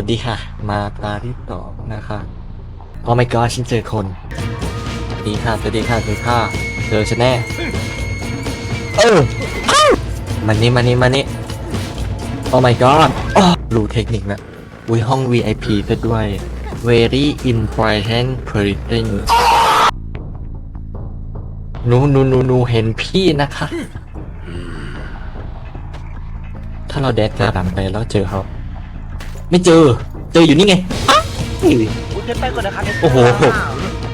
วัสดีค่ะ มาตาที่สองนะคะโอ้ my god ฉันเจอคนสวัสดีค่ะสวัสดีค่ะสวัสดีค่ะเจอฉันแน่เอออ้าวมันนี่มันนี่มันนี่โอ้ my god อ้อรู้เทคนิคนะอุ้ยห้อง VIP ซะด้วย very important person หนูหนูหนูหนูเห็นพี่นะคะ ถ้าเราแดดกระดังไปแล้วเจอเขา ไม่เจอ เจออยู่นี่ไงอ้าวคุณเดินไปก่อนนะครับโอ้โห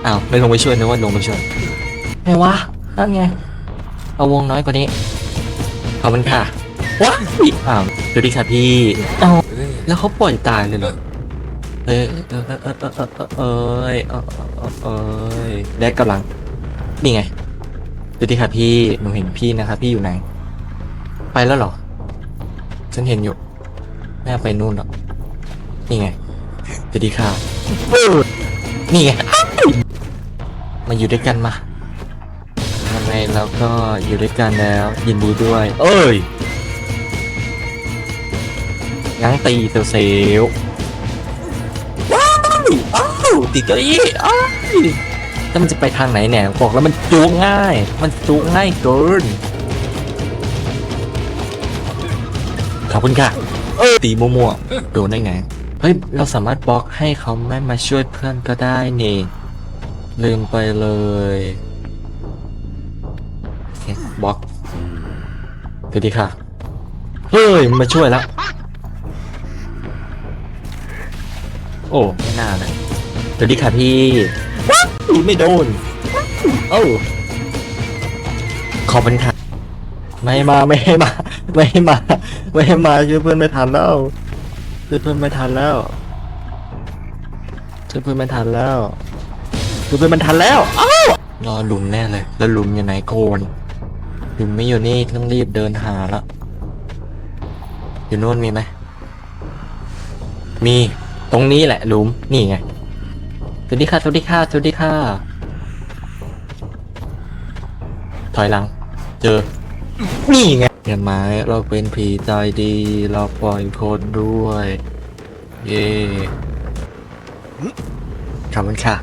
อ้าวไม่ลงไปช่วยนึกว่าลงไปช่วยไงวะนั่นไง เอาวงน้อยกว่านี้ ขอบคุณค่ะว้ายอ้าวสวัสดีค่ะพี่เอาแล้วเขาปล่อยตายเลยเหรอเออเออเออเออเออเออเออเออเออเออแดดกำลัง นี่ไงสวัสดีค่ะพี่ หนูเห็นพี่นะคะพี่อยู่ไหน ไปแล้วเหรอ ฉันเห็นอยู่แม่ไปนู่นหรอก นี่ไงสวัสดีค่ะนี่ไงมาอยู่ด้วยกันมาทำไมเราก็อยู่ด้วยกันแล้ว ยินดีด้วย เอ้ยงั้งตีเซลเซลว้าวอ้าวติดเก้าอี้อ้ายแล้วมันจะไปทางไหนเนี่ยบอกแล้วมันจูงง่าย มันจูงง่ายเกินขอบคุณค่ะ เออตีมั่วๆโดนได้ไง เฮ้ย เราสามารถบล็อกให้เขาไม่มาช่วยเพื่อนก็ได้นี่ ลืมไปเลยบล็อกสวัสดีค่ะ เฮ้ย มาช่วยแล้ว โอ้ ไม่น่าเลยสวัสดีค่ะพี่ไม่โดน โอ้ขอบคุณค่ะไม่มาไม่ให้มา ไม่ให้มา ไม่ให้มาช่วยเพื่อนไม่ทันแล้ว ช่วยเพื่อนไม่ทันแล้วช่วยเพื่อนไม่ทันแล้วช่วยเพื่อนมันทันแล้วอ้ารอหลุมแน่เลย แล้วหลุมอยู่ไหนโกนหลุมไม่อยู่นี่ต้องรีบเดินหาละอยู่โน่นมีไหมมีตรงนี้แหละหลุมนี่ไงสวัสดีค่ะสวัสดีค่ะสวัสดีค่ะถอยหลัง เจอ นี่ไง อย่างไม้เราเป็นผีใจดี เราปล่อยคนด้วย เย่ขอบคุณค่ะ